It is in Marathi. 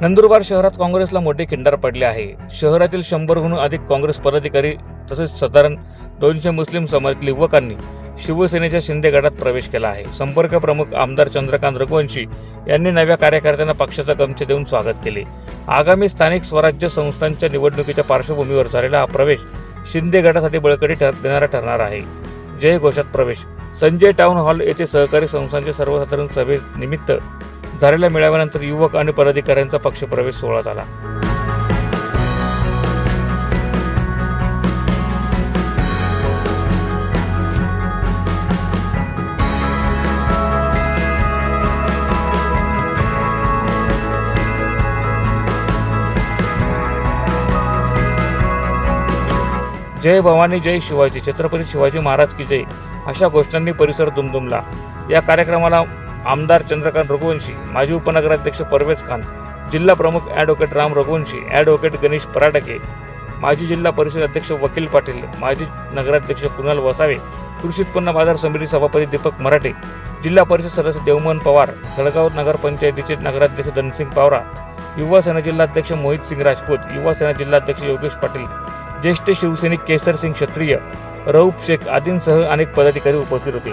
नंदुरबार शहरात काँग्रेसला मोठे खिंडार पडले आहे. शहरातील शंभरहून अधिक काँग्रेस पदाधिकारी तसेच साधारण दोनशे मुस्लिम समाजातील युवकांनी शिवसेनेच्या शिंदे गटात प्रवेश केला आहे. संपर्क प्रमुख आमदार चंद्रकांत रघुवंशी यांनी नव्या कार्यकर्त्यांना पक्षाचा गमचे देऊन स्वागत केले. आगामी स्थानिक स्वराज्य संस्थांच्या निवडणुकीच्या पार्श्वभूमीवर झालेला हा प्रवेश शिंदे गटासाठी बळकटी ठर देणारा ठरणार आहे. जय घोषात प्रवेश. संजय टाउन हॉल येथे सहकारी संस्थांच्या सर्वसाधारण सभेनिमित्त झालेल्या मेळाव्यानंतर युवक आणि पदाधिकाऱ्यांचा पक्षप्रवेश सोहळा झाला जय भवानी जय शिवाजी. छत्रपती शिवाजी महाराज की जय. अशा गोष्टींनी परिसर दुमदुमला. या कार्यक्रमाला आमदार चंद्रकांत रघुवंशी माजी उपनगराध्यक्ष परवेज खान जिल्हा प्रमुख ॲडव्होकेट राम रघुवंशी ॲडव्होकेट गणेश पराडके माजी जिल्हा परिषद अध्यक्ष वकील पाटील माजी नगराध्यक्ष कुणाल वसावे कृषी उत्पन्न बाजार समिती सभापती दीपक मराठे जिल्हा परिषद सदस्य देवमन पवार जळगाव नगरपंचायतीचे नगराध्यक्ष धनसिंग पावरा युवा सेना जिल्हाध्यक्ष मोहित सिंग राजपूत युवा सेना जिल्हाध्यक्ष योगेश पाटील ज्येष्ठ शिवसैनिक केसर सिंग क्षत्रिय रऊफ शेख आदींसह अनेक पदाधिकारी उपस्थित होते.